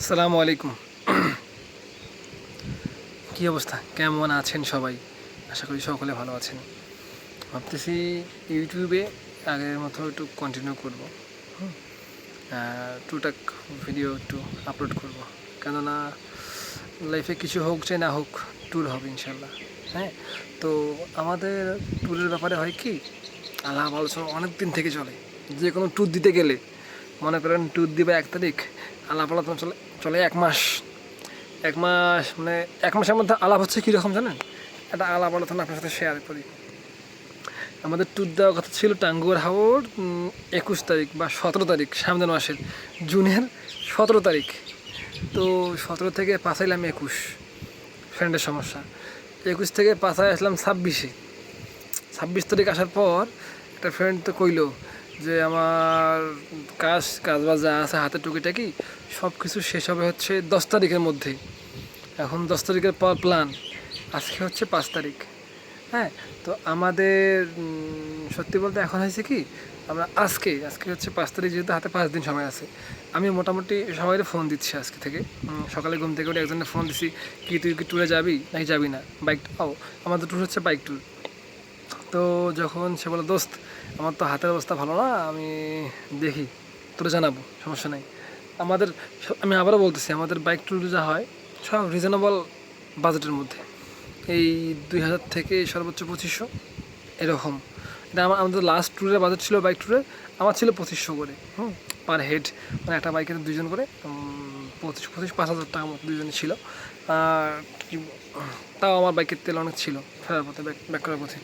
আসসালামু আলাইকুম। কী অবস্থা? কেমন আছেন সবাই? আশা করি সকলে ভালো আছেন। ভাবতেছি ইউটিউবে আগের মতো একটু কন্টিনিউ করব টুটাক ভিডিও একটু আপলোড করব। কেননা লাইফে কিছু হোক চাই না হোক ট্যুর হবে ইনশাল্লাহ হ্যাঁ। তো আমাদের ট্যুরের ব্যাপারে হয় কি আলাপ আলোচনা অনেক দিন থেকে চলে। যে কোনো ট্যুর দিতে গেলে, মনে করেন ট্যুর দিবে এক তারিখ আলাপ আলোচনা চলে চলে এক মাস। এক মাস মানে এক মাসের মধ্যে আলাপ হচ্ছে কীরকম জানেন? একটা আলাপ আলোচনা আপনার সাথে শেয়ার করি। আমাদের ট্যুর দেওয়ার কথা ছিল টাঙ্গুয়ার উম, একুশ তারিখ বা সতেরো তারিখ সামনের মাসের জুনের সতেরো তারিখ। তো সতেরো থেকে পাঁচাইলাম একুশ ফ্রেন্ডের সমস্যা। একুশ থেকে পাঁচায় আসলাম ছাব্বিশে। ছাব্বিশ তারিখ আসার পর একটা ফ্রেন্ড তো কইলো যে আমার কাজ কাজ বাজ যা আছে হাতে টুকিটাকি সব কিছু শেষ হবে হচ্ছে দশ তারিখের মধ্যে। এখন দশ তারিখের পর প্ল্যান আজকে হচ্ছে পাঁচ তারিখ। হ্যাঁ তো আমাদের সত্যি বলতে এখন হয়েছে কি, আমরা আজকে আজকে হচ্ছে পাঁচ তারিখ যেহেতু হাতে পাঁচ দিন সময় আছে, আমি মোটামুটি সবাই ফোন দিচ্ছি আজকে থেকে। সকালে ঘুম থেকে উঠে একজনের ফোন দিচ্ছি কি তুই কি ট্যুরে যাবি নাকি যাবি না? বাইক ও, আমাদের ট্যুর হচ্ছে বাইক ট্যুর তো যখন সে বলে, দোস্ত, আমার তো হাতের অবস্থা ভালো না, আমি দেখি, তোরে জানাব, সমস্যা নেই। আমাদের আমি আবারও বলতেছি, আমাদের বাইক ট্যুর যা হয়, সব রিজনেবল বাজেটের মধ্যে। এই দুই হাজার থেকে সর্বোচ্চ পঁচিশশো, এরকম। এটা আমার আমাদের লাস্ট ট্যুরের বাজেট ছিল বাইক ট্যুরে আমার ছিল পঁচিশশো করে, হুম পার হেড মানে একটা বাইকের দুজন করে পঁচিশ পঁচিশ, পাঁচ হাজার টাকা মতো দুজনে ছিল। আর তাও আমার বাইকের তেল অনেক ছিল, ফেরার পথে ব্যাক ব্যাক করার পথে।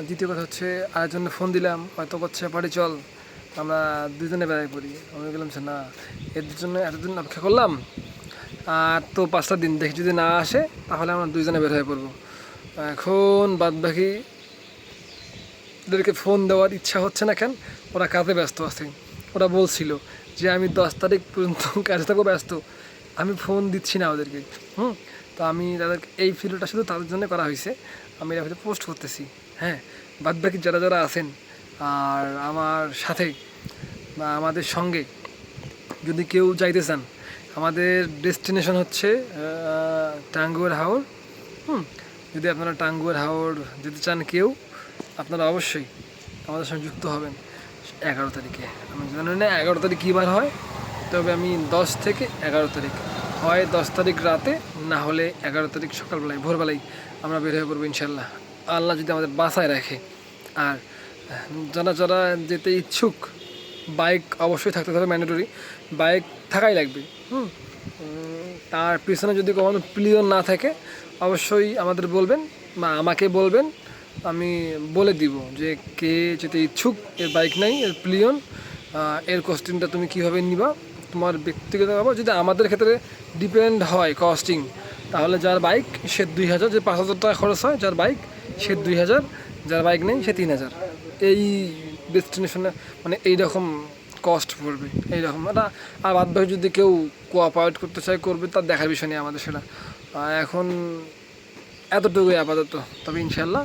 দ্বিতীয় কথা হচ্ছে আরেকজনে ফোন দিলাম, হয়তো করছে বাড়ি চল, আমরা দুজনে বেড়াই পড়ি। আমি বললাম যে, না এর জন্য এতদিন অপেক্ষা করলাম। আর তো পাঁচটা দিন, দেখি যদি না আসে, তাহলে আমরা দুজনে বের হয়ে পড়ব। এখন বাদ বাকি ওদেরকে ফোন দেওয়ার ইচ্ছা হচ্ছে না কেন, ওরা কাজে ব্যস্ত আছে। ওরা বলছিল যে, আমি দশ তারিখ পর্যন্ত কাজে থাকব, ব্যস্ত। আমি ফোন দিচ্ছি না ওদেরকে। হুম? তো আমি তাদের এই ভিডিওটা শুধু তাদের জন্য করা হয়েছে। আমি এটা হয়তো পোস্ট করতেছি হ্যাঁ? বাদ বাকি যারা যারা আছেন, আর আমার সাথে বা আমাদের সঙ্গে যদি কেউ যাইতে চান, আমাদের ডেস্টিনেশন হচ্ছে টাঙ্গুয়ার হাওর। হুম? যদি আপনারা টাঙ্গুয়ার হাওর যেতে চান কেউ, আপনারা অবশ্যই আমাদের সঙ্গে যুক্ত হবেন। এগারো তারিখে। আমি জানি না এগারো তারিখ কী বার হয়, তবে আমি দশ থেকে এগারো তারিখ হয় দশ তারিখ রাতে, না হলে এগারো তারিখ সকালবেলায়, ভোরবেলায় আমরা বের হয়ে পড়ব ইনশাল্লাহ। আল্লাহ যদি আমাদের বাসায় রাখে। আর যারা যারা যেতে ইচ্ছুক, বাইক অবশ্যই থাকতে হবে ম্যান্ডেটরি বাইক থাকাই লাগবে, হুম? তার পিছনে যদি কখনো প্লিয়ন না থাকে, অবশ্যই আমাদের বলবেন বা আমাকে বলবেন, আমি বলে দিব যে কে যেতে ইচ্ছুক, এর বাইক নাই, এর প্লিয়ন এর কস্টিংটা তুমি কীভাবে নিবা? তোমার ব্যক্তিগত ব্যাপার যদি আমাদের ক্ষেত্রে ডিপেন্ড হয় কস্টিং তাহলে যার বাইক সে দুই হাজার, যে পাঁচ হাজার টাকা খরচ হয়, যার বাইক সে দুই হাজার, যার বাইক নেই সে তিন হাজার। এই ডেস্টিনেশনে মানে এইরকম কস্ট পড়বে, এইরকম। এটা আর বাদ বাকি যদি কেউ কোঅপারেট করতে চায়, করবে, তার দেখার বিষয় নেই আমাদের সেটা। এখন এতটুকুই আপাতত। তবে ইনশাল্লাহ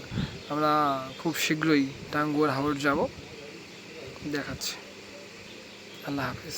আমরা খুব শীঘ্রই টাঙ্গুয়ার হাওড় যাব, দেখাচ্ছি। আল্লাহ হাফিজ।